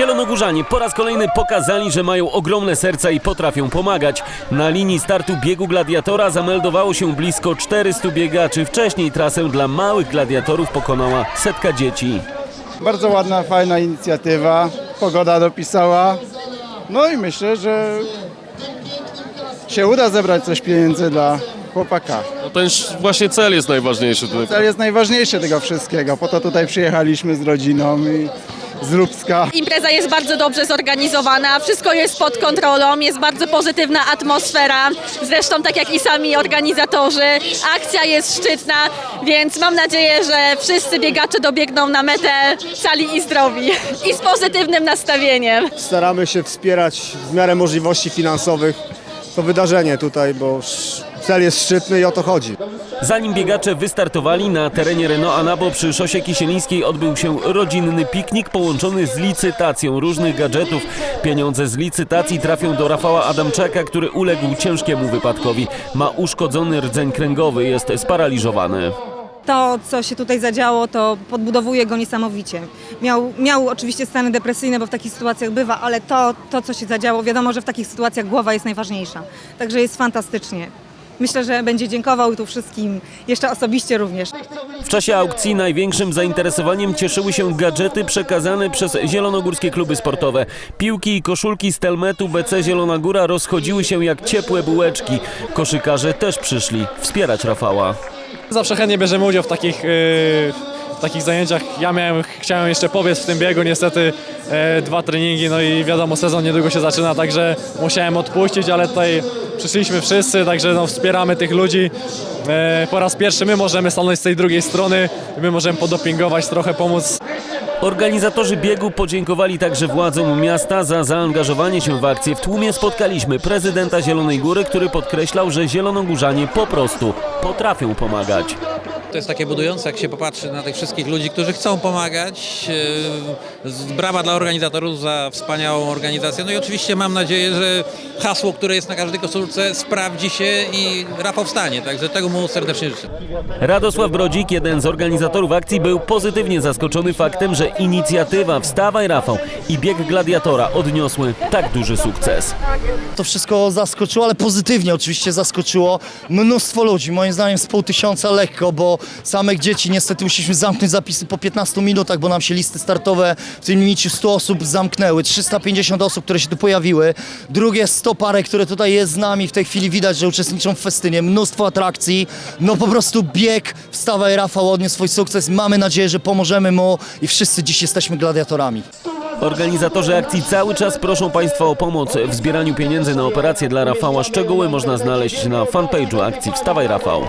Zielonogórzanie po raz kolejny pokazali, że mają ogromne serca i potrafią pomagać. Na linii startu biegu gladiatora zameldowało się blisko 400 biegaczy. Wcześniej trasę dla małych gladiatorów pokonała setka dzieci. Bardzo ładna, fajna inicjatywa. Pogoda dopisała. No i myślę, że się uda zebrać coś pieniędzy dla chłopaka. No ten właśnie cel jest najważniejszy tutaj. Cel jest najważniejszy tego wszystkiego. Po to tutaj przyjechaliśmy z rodziną i z Lubska. Impreza jest bardzo dobrze zorganizowana, wszystko jest pod kontrolą, jest bardzo pozytywna atmosfera. Zresztą tak jak i sami organizatorzy, akcja jest szczytna, więc mam nadzieję, że wszyscy biegacze dobiegną na metę cali i zdrowi i z pozytywnym nastawieniem. staramy się wspierać w miarę możliwości finansowych to wydarzenie tutaj, bo cel jest szczytny i o to chodzi. Zanim biegacze wystartowali na terenie Renault Anabo przy szosie Kisielińskiej odbył się rodzinny piknik połączony z licytacją różnych gadżetów. Pieniądze z licytacji trafią do Rafała Adamczaka, który uległ ciężkiemu wypadkowi. Ma uszkodzony rdzeń kręgowy, jest sparaliżowany. To, co się tutaj zadziało, to podbudowuje go niesamowicie. Miał, miał oczywiście stany depresyjne, bo w takich sytuacjach bywa, ale to, to, co się zadziało, wiadomo, że w takich sytuacjach głowa jest najważniejsza. Także jest fantastycznie. Myślę, że będzie dziękował tu wszystkim, jeszcze osobiście również. W czasie aukcji największym zainteresowaniem cieszyły się gadżety przekazane przez zielonogórskie kluby sportowe. Piłki i koszulki z Telmetu BC Zielona Góra rozchodziły się jak ciepłe bułeczki. Koszykarze też przyszli wspierać Rafała. Zawsze chętnie bierzemy udział w takich, yy, takich zajęciach. Ja miałem, chciałem jeszcze pobiec w tym biegu, niestety yy, dwa treningi, no i wiadomo, sezon niedługo się zaczyna, także musiałem odpuścić, ale tutaj przyszliśmy wszyscy, także no, wspieramy tych ludzi. Yy, po raz pierwszy my możemy stanąć z tej drugiej strony, my możemy podopingować, trochę pomóc Organizatorzy biegu podziękowali także władzom miasta za zaangażowanie się w akcję. W tłumie spotkaliśmy prezydenta Zielonej Góry, który podkreślał, że zielonogórzanie po prostu potrafią pomagać. To jest takie budujące, jak się popatrzy na tych wszystkich ludzi, którzy chcą pomagać. Z- Brawa dla organizatorów za wspaniałą organizację. No i oczywiście mam nadzieję, że hasło, które jest na każdej koszulce sprawdzi się i Rafał wstanie. Także tego mu serdecznie życzę. Radosław Brodzik, jeden z organizatorów akcji, był pozytywnie zaskoczony faktem, że inicjatywa Wstawaj Rafał i bieg gladiatora odniosły tak duży sukces. To wszystko zaskoczyło, ale pozytywnie oczywiście zaskoczyło mnóstwo ludzi. Moim zdaniem z pół tysiąca lekko, bo samych dzieci niestety musieliśmy zamknąć zapisy po 15 minutach, bo nam się listy startowe w tym limicie 100 osób zamknęły. 350 osób, które się tu pojawiły. Drugie 100 parę, które tutaj jest z nami. W tej chwili widać, że uczestniczą w festynie. Mnóstwo atrakcji. No po prostu bieg Wstawaj Rafał odniósł swój sukces. Mamy nadzieję, że pomożemy mu i wszyscy dziś jesteśmy gladiatorami. Organizatorzy akcji cały czas proszą Państwa o pomoc w zbieraniu pieniędzy na operację dla Rafała. Szczegóły można znaleźć na fanpage'u akcji Wstawaj Rafał.